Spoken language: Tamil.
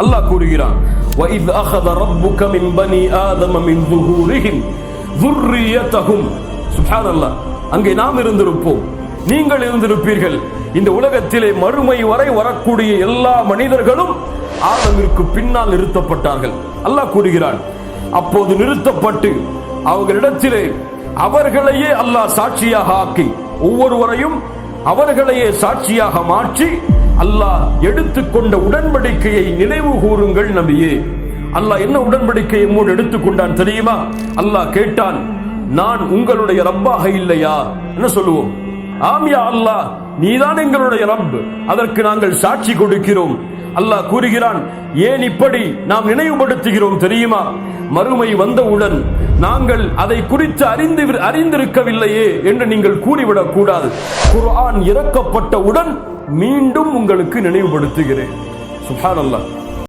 அல்லாஹ் கூறுகிறான் وَإِذْ أَخَذَ رَبُّكَ مِنْ بَنِي آدَمَ مِنْ ظُهُورِهِمْ ذُرِّيَّتَهُمْ சுப்ஹானல்லாஹ் அங்கே நாம் இருந்திருப்போம் நீங்கள் இருந்திருப்பீர்கள் இந்த உலகத்திலே மறுமை வரை வரக்கூடிய எல்லா மனிதர்களும் ஆதமிற்கு பின்னால் நிறுத்தப்பட்டார்கள் அல்லாஹ் கூறுகிறான் அப்போது நிறுத்தப்பட்டு அவர்களிடத்திலே அவர்களையே அல்லாஹ் சாட்சியாக ஆக்கி ஒவ்வொருவரையும் அவர்களையே சாட்சியாக மாற்றி அல்லாஹ் எடுத்துக்கொண்ட உடன்படிக்கையை நினைவு கூறுங்கள் நபியே. அல்லாஹ் என்ன உடன்படிக்கையை மூடு எடுத்துக்கொண்டான் தெரியுமா? அல்லாஹ் கேட்டான் நான் உங்களுடைய ரப்பாக இல்லையா? என்ன சொல்லுவோம்? ஆமியா அல்லாஹ் நீதான் எங்களுடைய ரப் அதற்கு நாங்கள் சாட்சி கொடுக்கிறோம். அல்லாஹ் கூறுகிறான் ஏன் இப்படி நாம் நினைவுபடுத்துகிறோம் தெரியுமா? மறுமை வந்தவுடன் நாங்கள் அதை குறித்து அறிந்து அறிந்திருக்கவில்லையே என்று நீங்கள் கூறிவிடக் கூடாது குர்ஆன் இறக்கப்பட்டவுடன் மீண்டும் உங்களுக்கு நினைவுபடுத்துகிறேன். சுப்ஹானல்லாஹ்